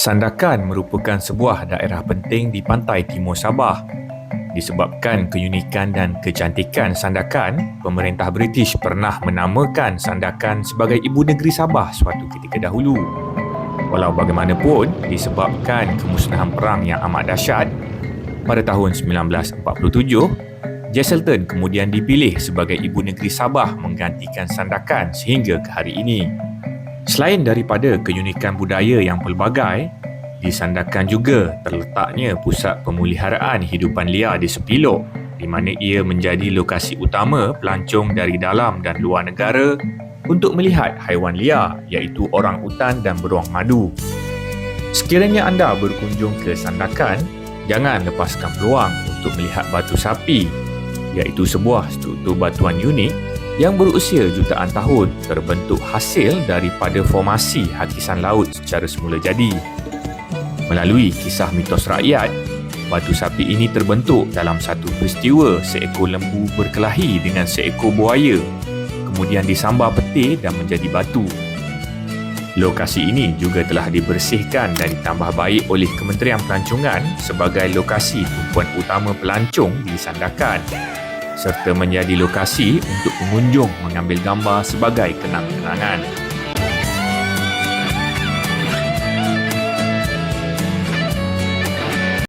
Sandakan merupakan sebuah daerah penting di pantai timur Sabah. Disebabkan keunikan dan kecantikan Sandakan, pemerintah British pernah menamakan Sandakan sebagai ibu negeri Sabah suatu ketika dahulu. Walau bagaimanapun, disebabkan kemusnahan perang yang amat dahsyat, pada tahun 1947, Jesselton kemudian dipilih sebagai ibu negeri Sabah menggantikan Sandakan sehingga ke hari ini. Selain daripada keunikan budaya yang pelbagai, di Sandakan juga terletaknya pusat pemeliharaan hidupan liar di Sepilok di mana ia menjadi lokasi utama pelancong dari dalam dan luar negara untuk melihat haiwan liar iaitu orang utan dan beruang madu. Sekiranya anda berkunjung ke Sandakan, jangan lepaskan peluang untuk melihat batu sapi iaitu sebuah struktur batuan unik yang berusia jutaan tahun terbentuk hasil daripada formasi hakisan laut secara semula jadi. Melalui kisah mitos rakyat, batu sapi ini terbentuk dalam satu peristiwa seekor lembu berkelahi dengan seekor buaya kemudian disambar peti dan menjadi batu. Lokasi ini juga telah dibersihkan dan ditambah baik oleh Kementerian Pelancongan sebagai lokasi tumpuan utama pelancong di Sandakan serta menjadi lokasi untuk pengunjung mengambil gambar sebagai kenang-kenangan.